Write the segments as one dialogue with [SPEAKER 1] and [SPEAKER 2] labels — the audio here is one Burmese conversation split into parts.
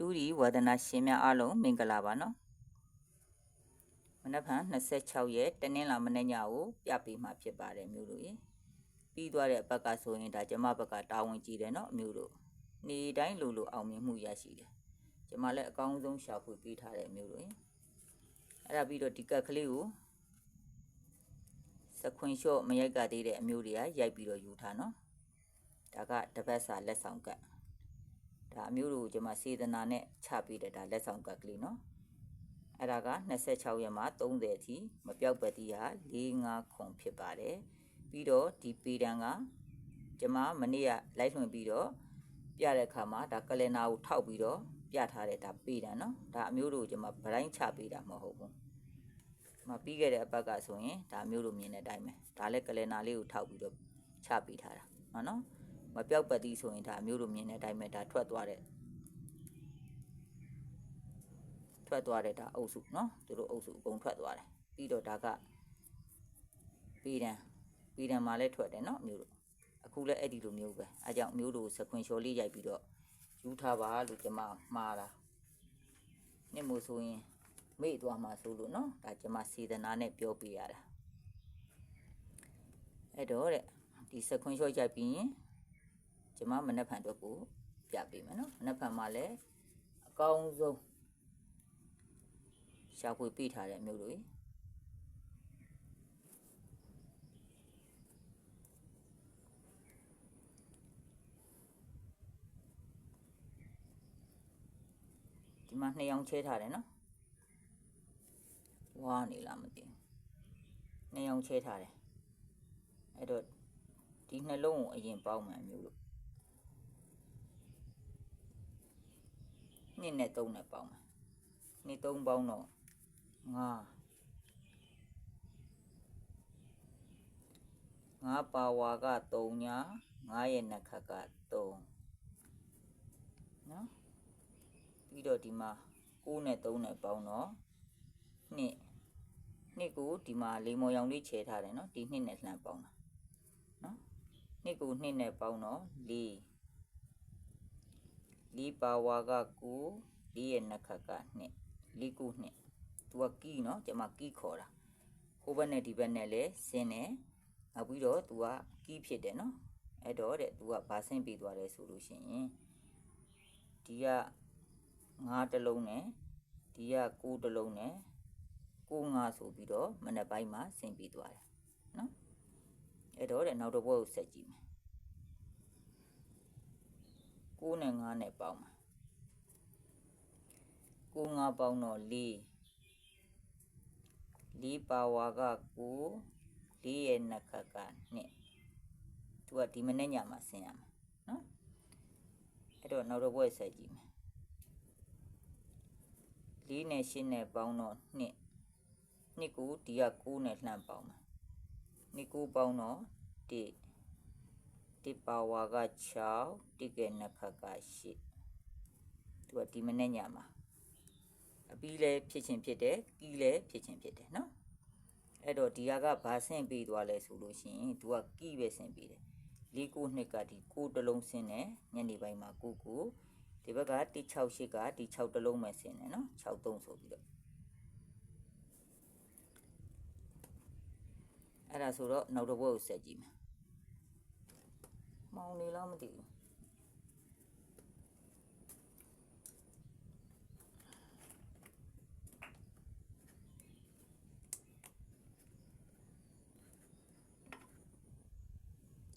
[SPEAKER 1] လူဒီဝါဒနာရှင်များအားလုံးမင်္ဂလာပါနော်မနက်ဖြန်26ရက်တနင်္လာမနေ့ညကိုပြပေးမှာဖြစ်ပါတယ်မျိုးတို့ရေပြီးသွားတဲ့ဘက်ကဆိုရင်ဒါကျမဘက်ကတာဝန်ကြီးတယ်နော်မျိုးတို့နေတိုင်းလိုလိုအောင်မြင်မှုရရှိတယ်ကျမလည်းအကောင်းဆုံးရှာဖွေပေးထားတဲ့မျိုးတို့ရေအဲ့ဒါပြီးတော့ဒီကက်ကလေးကိုစခွင်လျှော့မရိုက်ကသေးတဲ့အမျိုးတွေကရိုက်ပြီးတော့ယူထားနော်ဒါကတပတ်စာလက်ဆောင်ကတ် ဒါအမျိုးတို့ကိုကျွန်မစေတနာနဲ့ချပေးတဲ့ဒါလက်ဆောင်ကတ်ကလေးနော်အဲ့ဒါက26ရက်မှာ30အထိမပြောက်ပတိဟာ45ခွန်ဖြစ်ပါတယ်ပြီးတော့ဒီပေတံကကျွန်မမနေ့ကလိုက်ထွင်ပြီးတော့ပြတဲ့အခါမှာဒါကလင်နာကိုထောက်ပြီးတော့ပြထားတဲ့ဒါပေတံနော်ဒါအမျိုးတို့ကိုကျွန်မဗတိုင်းချပေးတာမဟုတ်ဘူးမပြီးခဲ့တဲ့အပတ်ကဆိုရင်ဒါအမျိုးတို့မြင်တဲ့အတိုင်းပဲဒါလည်းကလင်နာလေးကိုထောက်ပြီးတော့ချပေးထားတာနော်နော် မပြောက်ပတ်သည်ဆိုရင်ဒါအမျိုးတို့မြင်တဲ့အတိုင်းပဲဒါထွက်သွားတဲ့ထွက်သွားတဲ့ဒါအုပ်စုเนาะသူတို့အုပ်စုအကုန်ထွက်သွားတယ်ပြီးတော့ဒါကပြီးတန်းပြီးတန်းမှာလည်းထွက်တယ်เนาะအမျိုးတို့အခုလည်းအဲ့ဒီလိုမျိုးပဲအဲကြောင့်အမျိုးတို့စခွင်လျှော်လေးရိုက်ပြီးတော့ယူထားပါလို့ကျွန်မမှားတာနှစ်မို့ဆိုရင်မေ့သွားမှာဆိုလို့เนาะဒါကျွန်မစေတနာနဲ့ပြောပြရတာအဲ့တော့တဲ့ဒီစခွင်လျှော်ရိုက်ပြီးရင် ကျမမနက်ဖြန်အတွက်ကိုပြပေးမယ်နော်မနက်ဖြန်မှာလည်းအကောင်းဆုံးရှာဖွေပေးထားတဲ့အမျိုးတွေဒီမှာနှစ်ယောင်ချဲထားတယ်နော်ဝါနေလားမသိဘူးနှစ်ယောင်ချဲထားတယ်အဲ့တော့ဒီနှလုံးကိုအရင်ပေါင်းမှအမျိုးလို့ နှစ်နဲ့သုံးနဲ့ပေါင်းမယ်နှစ်သုံးပေါင်းတော့ငါငါပါဝါက3ညာငါရဲ့နှက်ခတ်က3နော်ပြီးတော့ဒီမှာ9နဲ့3နဲ့ပေါင်းတော့နှစ်နှစ်ကိုဒီမှာလေးမော်ရောင်လေးခြေထားတယ်နော်ဒီနှစ်နဲ့လှမ်းပေါင်းတာနော်နှစ်ကိုနှစ်နဲ့ပေါင်းတော့4 လီပါဝါကကိုလီရဲ့နှက်ခတ်ကနှစ်လီကိုနှစ်သူကကီးနော်ကျွန်မကီးခေါ်တာဟိုဘက်နဲ့ဒီဘက်နဲ့လဲဆင်းတယ်နောက်ပြီးတော့သူကကီးဖြစ်တယ်နော်အဲ့တော့တဲ့သူကဘာဆင်းပြီးသွားလဲဆိုလို့ရှိရင်ဒီကငါးတစ်လုံးနဲ့ဒီကကိုးတစ်လုံးနဲ့ကိုးငါးဆိုပြီးတော့မနေ့ပိုင်းမှာဆင်းပြီးသွားတယ်နော်အဲ့တော့တဲ့နောက်တစ်ဘက်ကိုဆက်ကြည့်မယ် 9နဲ့5နဲ့ပေါင်းမှာ9 5ပေါင်းတော့4 4ပါဝါက9 4ရဲ့နှက်ခတ်က2သူကဒီမနေ့ညမှာဆင်းရမှာနော်အဲ့တော့နောက်တော့ဘွဲဆက်ကြည့်မယ်4နဲ့8နဲ့ပေါင်းတော့2 2ကိုဒီက9နဲ့လှမ်းပေါင်းမှာ2 9ပေါင်းတော့1 တိပါဝါက6တိကဲနခတ်က8သူကဒီမနေ့ညမှာအပီးလဲဖြစ်ချင်းဖြစ်တယ်ကီးလဲဖြစ်ချင်းဖြစ်တယ်နော်အဲ့တော့ဒီဟာကဘာဆင့်ပြီးသွားလဲဆိုလို့ရှိရင်သူကကီးပဲဆင့်ပြီးတယ်လေးကိုနှစ်ကဒီကိုတလုံးဆင်းတယ်ညနေပိုင်းမှာကိုကိုဒီဘက်က168ကဒီ6တလုံးပဲဆင်းတယ်နော်63ဆိုပြီးတော့အဲ့ဒါဆိုတော့နောက်တစ်ဘက်ကိုဆက်ကြည့်မယ် မောင်နေလားမသိဘူး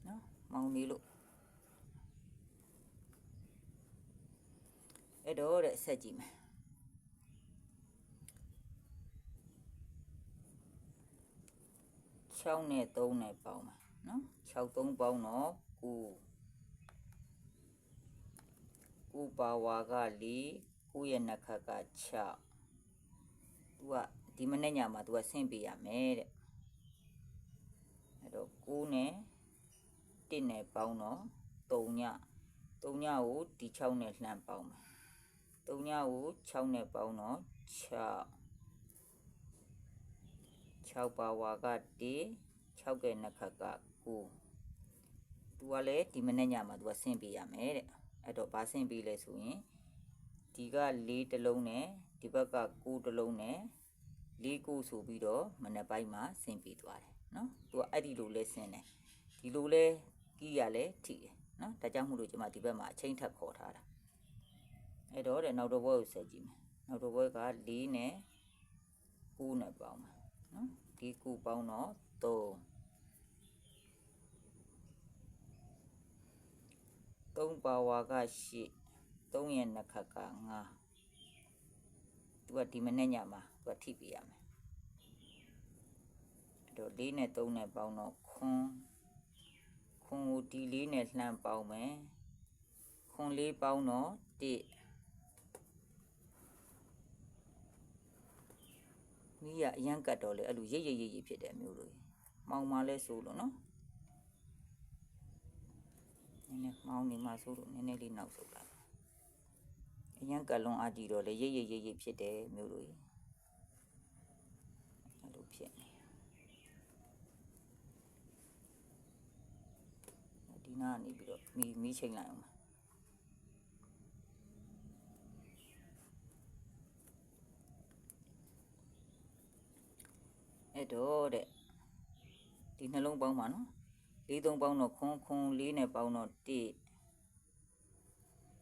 [SPEAKER 1] နော်မောင်နေလို့အဲ့တော့တဲ့ဆက်ကြည့်မယ်6နဲ့3နဲ့ပေါင်းမှာနော်6 3ပေါင်းတော့ 9 9ပါဝါက4 9ရဲ့နှက်ခတ်က6သူကဒီမနေ့ညမှာသူကဆင့်ပေးရမယ်တဲ့အဲ့တော့9နဲ့1နဲ့ပေါင်းတော့3ည3ညကိုဒီ6နဲ့လှမ်းပေါင်းမယ်3ညကို6နဲ့ပေါင်းတော့6 6ပါဝါက1 6ရဲ့နှက်ခတ်က9 သူကလည်းဒီမနေ့ညမှာသူကဆင့်ပေးရမယ်တဲ့အဲ့တော့ဘာဆင့်ပေးလဲဆိုရင်ဒီက၄တစ်လုံးနဲ့ဒီဘက်က9တစ်လုံးနဲ့၄ခုဆိုပြီးတော့မနေ့ပိုင်းမှာဆင်ပြီးသွားတယ်နော်သူကအဲ့ဒီလိုလဲဆင်တယ်ဒီလိုလဲကီးရလဲထိတယ်နော်ဒါကြောင့်မို့လို့ကျွန်မဒီဘက်မှာအချိန်ထပ်ခေါ်ထားတာအဲ့တော့တဲ့နောက်တော့ဘွဲကိုဆက်ကြည့်မယ်နောက်တော့ဘွဲက၄နဲ့9နဲ့ပေါင်းမှာနော်ဒီ9ပေါင်းတော့3 3ပါဝါက8 3ရဲ့နှစ်ခတ်က9သူကဒီမနေ့ညမှာသူကထိပြရမယ်အဲ့တော့4နဲ့3နဲ့ပေါင်းတော့ခွန်းခွန်းကိုဒီ4နဲ့လှမ်းပေါင်းမယ်ခွန်း4ပေါင်းတော့1မိရအရန်ကတ်တော့လေအဲ့လိုရိပ်ရိပ်ရိပ်ရိပ်ဖြစ်တယ်မျိုးလို့မောင်မလဲဆိုလို့နော် နည်းနည်းမောင်းနေမှဆိုလို့နည်းနည်းလေးနောက်ဆုတ်လာအရန်ကလွန်အားကြည့်တော့လေရိပ်ရိပ်ရိပ်ရိပ်ဖြစ်တယ်မျိုးလို့အဲ့လိုဖြစ်နေဒီနာကနေပြီးတော့မီမီချိန်လိုက်အောင်ပါအဲ့တော့တဲ့ဒီနှလုံးပေါင်းပါနော် လေးသုံးပေါင်းတော့ခွန်းခွန်းလေးနဲ့ပေါင်းတော့1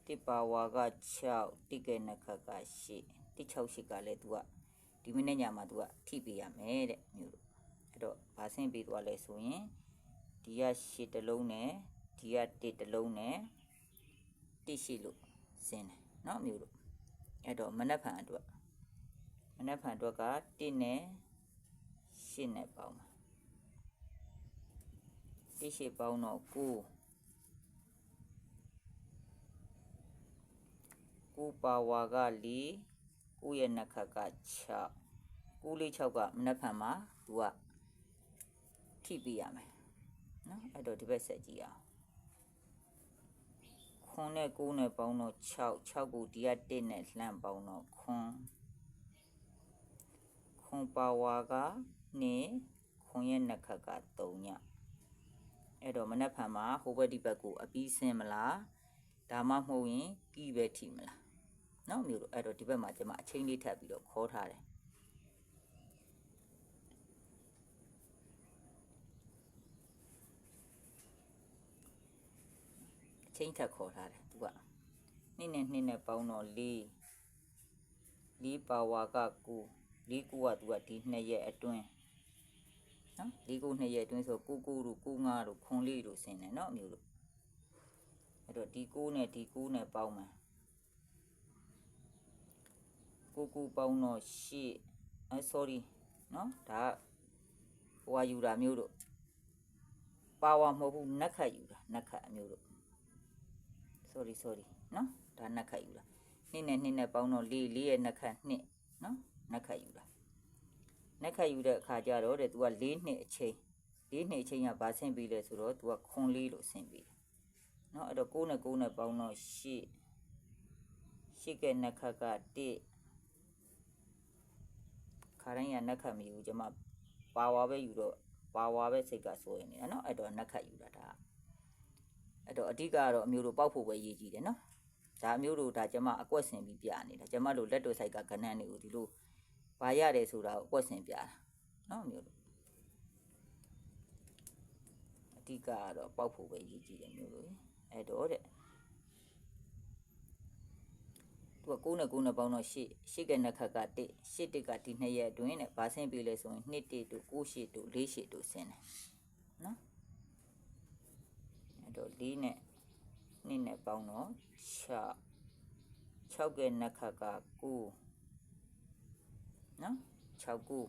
[SPEAKER 1] တစ်ပါဝါက6တစ်ကဲနှစ်ခတ်က8တစ်6 8ကလည်း तू ကဒီမိနစ်ညမှာ तू ကထိပေးရမယ်တဲ့မျိုးလို့အဲ့တော့ဗာဆင်းပေးသွားလဲဆိုရင်ဒီက8တလုံးနဲ့ဒီက1တလုံးနဲ့တစ်ရှိလို့ဆင်းတယ်เนาะမျိုးလို့အဲ့တော့မနက်ဖြန်အတွက်မနက်ဖြန်အတွက်က1နဲ့8နဲ့ပေါင်းပါ တိရှိပေါင်းတော့9 9ပါဝါက4 9ရဲ့နှစ်ခတ်က6 9လေး6ကမနှက်ဖန်မှာသူကထိပြရမယ်နော်အဲ့တော့ဒီဘက်ဆက်ကြည့်အောင်ခွန်းနဲ့9နဲ့ပေါင်းတော့6 6ကိုဒီက1နဲ့လှမ်းပေါင်းတော့ခွန်းခွန်းပါဝါက2ခွန်းရဲ့နှစ်ခတ်က3ည အဲ့တော့မနက်ဖြန်မှာဟိုဘက်ဒီဘက်ကိုအပီးဆင်းမလားဒါမှမဟုတ်ရင်ကီးပဲထီမလားနော်မျိုးလို့အဲ့တော့ဒီဘက်မှာကျွန်မအချင်းလေးထပ်ပြီးတော့ခေါ်ထားတယ်အချင်းထပ်ခေါ်ထားတယ်သူကနှစ်နဲ့နှစ်နဲ့ပေါင်းတော့၄၄ပါဝါက9၄9ကသူကဒီနှစ်ရက်အတွင်း နော်လေးကိုနှစ်ရက်အတွင်းဆိုကိုကိုတို့ကိုငါတို့ခွန်လေးတို့ဆင်းတယ်နော်အမျိုးတို့အဲ့တော့ဒီကိုနဲ့ဒီကိုနဲ့ပေါင်းမယ်ကိုကိုပေါင်းတော့ရှေ့အဲ sorry နော်ဒါဟိုဟာယူတာမျိုးတို့ပါဝါမဟုတ်ဘူးနက်ခတ်ယူတာနက်ခတ်အမျိုးတို့ sorry sorry နော်ဒါနက်ခတ်ယူတာနှစ်နဲ့နှစ်နဲ့ပေါင်းတော့လေးလေးရဲ့နက်ခတ်နှစ်နော်နက်ခတ်ယူတာ နက်ခတ်ယူတဲ့အခါကျတော့တဲ့ तू က၄နှစ်အချိန်၄နှစ်အချိန်ကဘာဆင်းပြီးလဲဆိုတော့ तू ကခွန်လေးလို့ဆင်းပြီးတယ်เนาะအဲ့တော့6နဲ့9နဲ့ပေါင်းတော့8 8ကဲနက်ခတ်က1ခါတိုင်းကနက်ခတ်မယူကျွန်မပါဝါပဲယူတော့ပါဝါပဲစိတ်ကစိုးရင်နေတာเนาะအဲ့တော့နက်ခတ်ယူတာဒါအဲ့တော့အဓိကကတော့အမျိုးတို့ပောက်ဖို့ပဲရည်ကြည့်တယ်เนาะဒါအမျိုးတို့ဒါကျွန်မအကွက်ဆင်ပြီးပြနေတာကျွန်မတို့လက်တို့ဆိုင်ကကဏ္ဍတွေကိုဒီလို ဘာရတယ်ဆိုတာကိုအကွက်ဆင်ပြတာနော်မျိုးလို့အဓိကကတော့ပောက်ဖို့ပဲရည်ကြည့်တယ်မျိုးလို့အဲ့တော့တဲ့သူက9နဲ့9နဲ့ပေါင်းတော့8 8ကနှစ်ခတ်က1 8တစ်ကဒီနှစ်ရက်အတွင်းနဲ့ဘာဆင်းပြီလဲဆိုရင်2တစ်တို့9 8တို့4 8တို့ဆင်းတယ်နော်အဲ့တော့4နဲ့2နဲ့ပေါင်းတော့6 6ကနှစ်ခတ်က9 နော်6ခု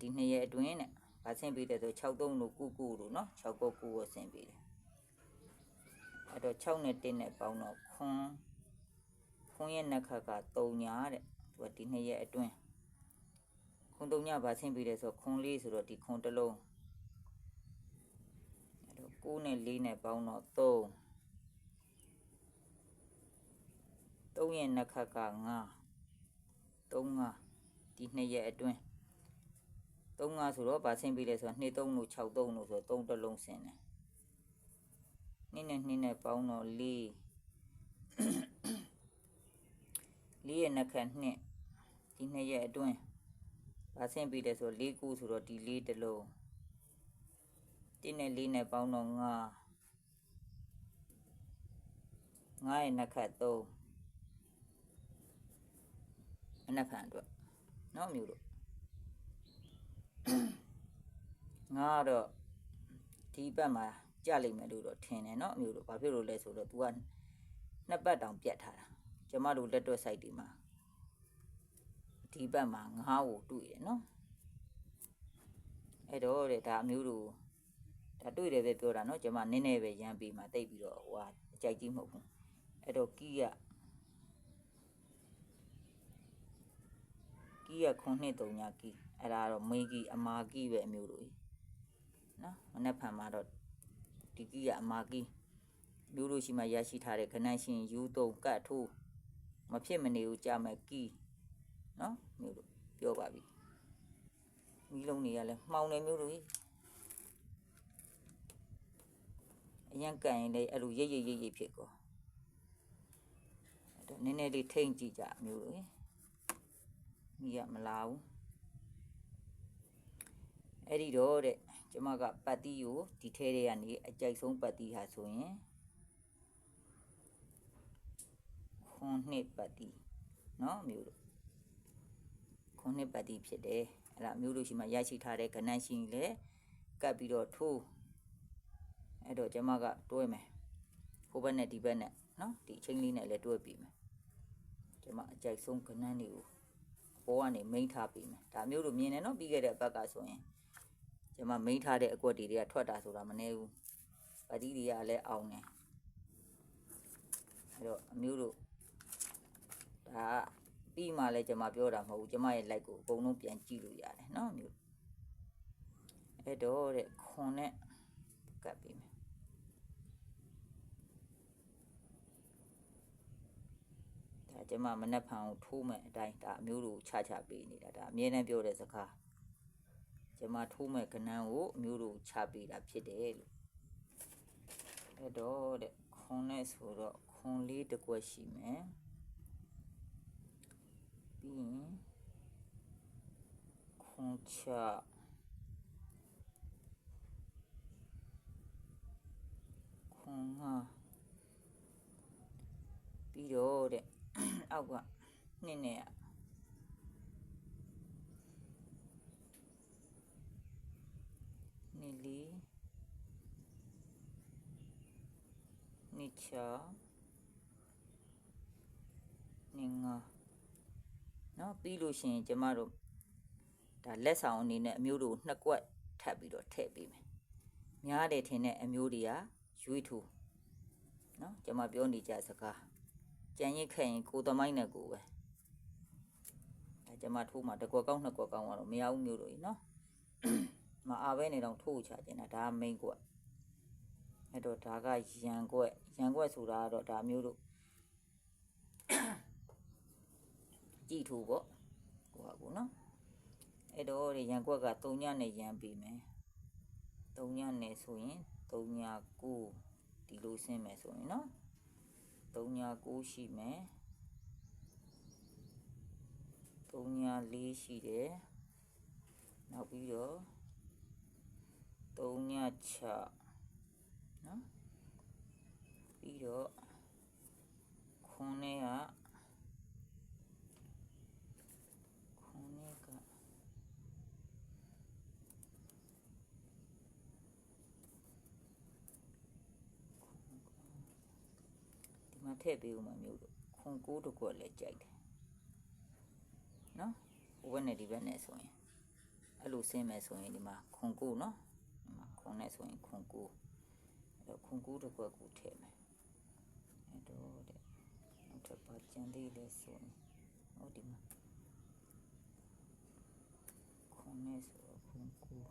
[SPEAKER 1] ဒီနှစ်ရက်အတွင်းနဲ့ဗာဆင်းပေးတယ်ဆို63လို့9ခုလို့နော်6ခု9ကိုဆင်းပေးတယ်အဲ့တော့6နဲ့1နဲ့ပေါင်းတော့ခွန်းခွန်းရဲ့နှက်ခတ်က3ညာတဲ့သူကဒီနှစ်ရက်အတွင်းခွန်း3ညာဗာဆင်းပေးတယ်ဆိုခွန်းလေးဆိုတော့ဒီခွန်းတစ်လုံးအဲ့တော့9နဲ့4နဲ့ပေါင်းတော့3 3ရဲ့နှက်ခတ်က5 3 5 ဒီနှစ်ရက်အတွင်း3ငါဆိုတော့ဗာဆင်းပြီးလဲဆိုတော့2 3လို့6 3လို့ဆိုတော့3တစ်လုံးဆင်းတယ်နှစ်နဲ့နှစ်နဲ့ပေါင်းတော့4လေးရဲ့နှစ်ခတ်နှစ်ဒီနှစ်ရက်အတွင်းဘာဆင်းပြီးတယ်ဆို၄ခုဆိုတော့ဒီလေးတစ်လုံးတင်းနဲ့လေးနဲ့ပေါင်းတော့9 9ရဲ့နှစ်ခတ်3အနက်ခံအတွက် နော်မျိုးတို့ငါတော့ဒီဘက်မှာကြလိမ့်မယ်လို့တော့ထင်တယ်နော်မျိုးတို့ဘာဖြစ်လို့လဲဆိုတော့ तू ကနှစ်ပတ်တောင်ပြတ်ထားတာကျမတို့လက်တွက် site ဒီမှာဒီဘက်မှာငါးကိုတွေ့တယ်နော်အဲ့တော့တဲ့ဒါမျိုးတို့ဒါတွေ့တယ်ပဲပြောတာနော်ကျမနည်းနည်းပဲရမ်းပြီးမှတိတ်ပြီးတော့ဟိုဟာအကြိုက်ကြီးမဟုတ်ဘူးအဲ့တော့ကီးက ကီးကခုနှစ်တုံညာကီးအဲ့ဒါတော့မေးကီးအမာကီးပဲအမျိုးတို့ကြီးနော်မနေ့ဖန်မှာတော့ဒီကီးကအမာကီးမျိုးတို့ရှိမှရရှိထားတဲ့ခဏရှင်ယူတုံကတ်ထိုးမဖြစ်မနေဘူးကြမယ်ကီးနော်မျိုးတို့ပြောပါပြီမီးလုံးတွေကလည်းမှောင်နေမျိုးတို့ကြီးအရင်ကန်ရင်လည်းအဲ့လိုရိပ်ရိပ်ရိပ်ရိပ်ဖြစ်ကောအဲ့တော့နည်းနည်းလေးထိမ့်ကြည့်ကြမျိုးတို့ကြီး မိရမလာဘူးအဲ့ဒီတော့တဲ့ကျမကပတ်တီးကိုဒီထဲထဲကနေအကြိုက်ဆုံးပတ်တီးဟာဆိုရင်ခွန်နှစ်ပတ်တီးเนาะမျိုးတို့ခွန်နှစ်ပတ်တီးဖြစ်တယ်အဲ့ဒါမျိုးတို့ရှိမှရရှိထားတဲ့ကဏ္ဍရှင်ကြီးလေကပ်ပြီးတော့ထိုးအဲ့တော့ကျမကတွဲမယ်ဟိုဘက်နဲ့ဒီဘက်နဲ့เนาะဒီအချင်းလေးနဲ့လည်းတွဲပြီးမယ်ကျမအကြိုက်ဆုံးကဏ္ဍတွေကို ဘောကနေမိန်ထားပေးမယ်ဒါမျိုးလိုမြင်တယ်နော်ပြီးခဲ့တဲ့အပတ်ကဆိုရင်ကျွန်မမိန်ထားတဲ့အကွက်တွေတွေကထွက်တာဆိုတာမနေဘူးပါတီတွေကလည်းအောင်တယ်အဲ့တော့အမျိုးတို့ဒါပြီးမှလည်းကျွန်မပြောတာမဟုတ်ဘူးကျွန်မရဲ့ like ကိုအကုန်လုံးပြန်ကြည့်လို့ရတယ်နော်မျိုးအဲ့တော့တဲ့ခွန်နဲ့ကပ်ပေးမယ် ကျမမနှက်ဖန်ကိုထိုးမယ်အတိုင်းဒါအမျိုးတို့ချချပေးနေတာဒါအမြဲတမ်းပြောတဲ့စကားကျမထိုးမဲ့ကဏ္ဍကိုအမျိုးတို့ချပေးတာဖြစ်တယ်လို့အဲ့တော့တဲ့ခွန်နဲ့ဆိုတော့ခွန်လေးတစ်ကွက်ရှိမယ်ပြီးရင်ခွန်ချခွန်ငါပြီးတော့တဲ့ အောက်ကနှင်းနေရနေလီနေချာနေငါနော်ပြီးလို့ရှိရင်ကျမတို့ဒါလက်ဆောင်အနေနဲ့အမျိုးတို့နှစ်ကွက်ထပ်ပြီးတော့ထည့်ပေးမယ်များတယ်ထင်တဲ့အမျိုးတွေကရွေးထိုးနော်ကျွန်မပြောနေကြစကား ကြံရစ်ခဲ့ရင်ကိုသမိုင်းနဲ့ကိုပဲအဲကျမထိုးမှာတကွက်ကောင်းနှစ်ကွက်ကောင်းကတော့မရဘူးမျိုးတို့ရေနော်မအားပဲနေတော့ထိုးချကျင်တာဒါ main ကွက်အဲ့တော့ဒါကရန်ကွက်ရန်ကွက်ဆိုတာကတော့ဒါမျိုးတို့ကြည့်ထိုးပေါ့ကိုဟာကိုနော်အဲ့တော့ရန်ကွက်က3ညနဲ့ရန်ပြီးမယ်3ညနဲ့ဆိုရင်3ည9ဒီလိုဆင်းမယ်ဆိုရင်နော် 396ရှိမယ်394ရှိတယ်နောက်ပြီးတော့396နော်ပြီးတော့900 ထည့်ပေးဦးမှာမျိုးလို့ခွန်ကိုးတစ်ခွက်လည်းကြိုက်တယ်နော်ဟိုဘက်နဲ့ဒီဘက်နဲ့ဆိုရင်အဲ့လိုဆင်းမယ်ဆိုရင်ဒီမှာခွန်ကိုးနော်ဒီမှာခွန်နဲ့ဆိုရင်ခွန်ကိုးအဲ့တော့ခွန်ကိုးတစ်ခွက်ကိုထည့်မယ်အဲ့တော့တဲ့နောက်ထပ်ပါကြံသေးလဲဆိုရင်ဟောဒီမှာခွန်နဲ့ဆိုတော့ခွန်ကိုး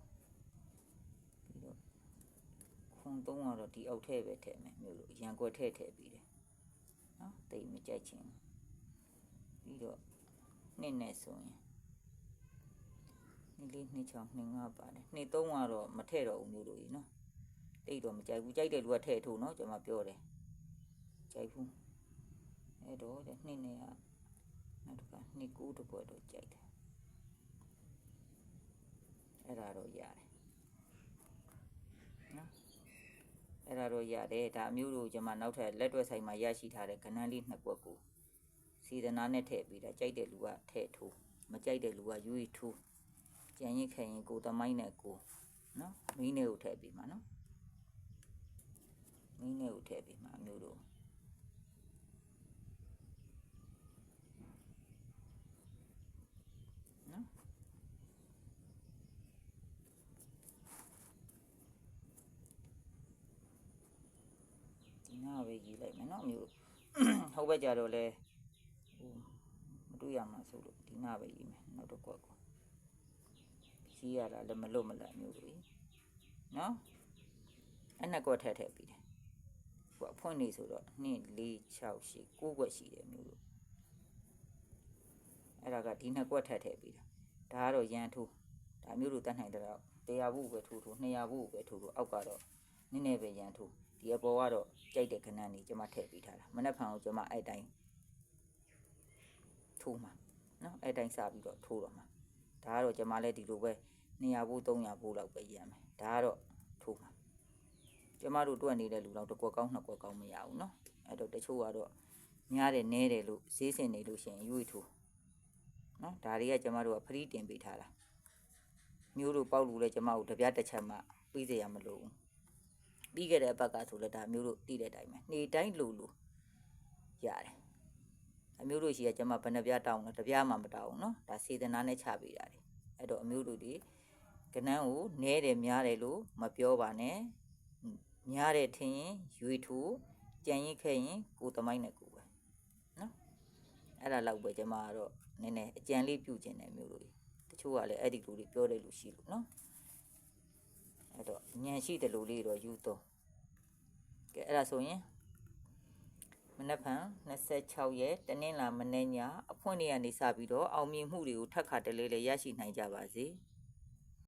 [SPEAKER 1] ပြီးတော့ခွန်သုံးကတော့ဒီအောက်ထဲပဲထည့်မယ်မျိုးလို့ရန်ကွက်ထဲထည့်ပြီးတယ်နော် တိတ်မကြိုက်ချင်ဘူးပြီးတော့နှစ်နဲ့ဆိုရင်နှစ်လေးနှစ်ချောင်းနှစ်ငါပါတယ်နှစ်သုံးကတော့မထည့်တော့ဘူးမျိုးလို့ကြီးနော်တိတ်တော့မကြိုက်ဘူးကြိုက်တဲ့လူကထည့်ထို့နော်ကျွန်မပြောတယ်ကြိုက်ဘူးအဲ့တော့တဲ့နှစ်နဲ့ကနောက်တစ်ခါနှစ်ကူးတစ်ပွဲတော့ကြိုက်တယ်အဲ့ဒါတော့ရတယ်နော် အဲ့ဒါတော့ရတယ်ဒါအမျိုးတို့ကျွန်မနောက်ထပ်လက်တွဲဆိုင်မှာရရှိထားတဲ့ကဏ္ဍလေးနှစ်ကွက်ကိုစေတနာနဲ့ထည့်ပြီးတာကြိုက်တဲ့လူကထည့်ထိုးမကြိုက်တဲ့လူကယူရီထိုးကြံရင်ခဲရင်ကိုယ်သမိုင်းနဲ့ကိုယ်နော်မင်းနဲ့ကိုထည့်ပြီးမှာနော်မင်းနဲ့ကိုထည့်ပြီးမှာအမျိုးတို့ နော် ဒီနာပဲရေးလိုက်မယ်နော်အမျိုးဟုတ်ပဲကြတော့လဲဟိုမတွေ့ရမှာဆိုလို့ဒီနာပဲရေးမယ်နောက်တော့ကွက်ကိုရေးရတာလည်းမလို့မလတ်အမျိုးတို့ကြီးနော်အဲ့နှစ်ကွက်ထည့်ထည့်ပြီးတယ်ဟိုအဖွင့်နေဆိုတော့2 4 6 8 9ကွက်ရှိတယ်အမျိုးတို့အဲ့ဒါကဒီနှစ်ကွက်ထပ်ထည့်ပြီးတာဒါကတော့ရန်ထိုးဒါမျိုးလိုတတ်နိုင်တဲ့တော့100ဘူးပဲထိုးထိုး200ဘူးပဲထိုးထိုးအောက်ကတော့နည်းနည်းပဲရန်ထိုး ဒီအပေါ်ကတော့ကြိုက်တဲ့ခဏနေကျွန်မထည့်ပေးထားတာမနေ့ဖန်ကိုကျွန်မအဲ့တိုင်းထိုးမှာနော်အဲ့တိုင်းစပြီးတော့ထိုးတော့မှာဒါကတော့ကျွန်မလည်းဒီလိုပဲ200ဘူး300ဘူးလောက်ပဲရမ်းမယ်ဒါကတော့ထိုးမှာကျွန်မတို့တွက်နေတဲ့လူတော့တစ်ကွက်ကောင်းနှစ်ကွက်ကောင်းမရဘူးနော်အဲ့တော့တချို့ကတော့များတယ်နဲတယ်လို့ဈေးစင်နေလို့ရှိရင်ရွေးထိုးနော်ဒါတွေကကျမတို့ကဖရီးတင်ပေးထားတာမျိုးတို့ပေါက်လို့လဲကျမတို့တပြားတစ်ချက်မှပြီးစေရမလို့ဘူး ပြီးခဲ့တဲ့အပတ်ကဆိုလဲဒါမျိုးတို့တည်တဲ့အတိုင်းပဲနေတိုင်းလူလူရတယ်အမျိုးတို့ရှိရကျမဘယ်နှပြားတောင်းလဲတပြားမှမတောင်းဘူးနော်ဒါစေတနာနဲ့ချပေးတာလေအဲ့တော့အမျိုးတို့ဒီကနန်းကိုနဲတယ်များတယ်လို့မပြောပါနဲ့များတယ်ထင်ရင်ရွေထူကြံရင်ခဲ့ရင်ကိုယ်သမိုင်းနဲ့ကိုယ်ပဲနော်အဲ့ဒါလောက်ပဲကျွန်မကတော့နည်းနည်းအကြံလေးပြုကျင်တယ်မျိုးလို့တချို့ကလည်းအဲ့ဒီလူတွေပြောတဲ့လူရှိလို့နော် အဲ့တော့ညံရှိတဲ့လူလေးတော့ယူတော့ကဲအဲ့ဒါဆိုရင်မနက်ဖြန်26ရက်တနင်္လာမနေ့ညအဖွင့်နေ့ကနေစပြီးတော့အောင်မြင်မှုတွေကိုထပ်ခါတလဲလဲရရှိနိုင်ကြပါစေ။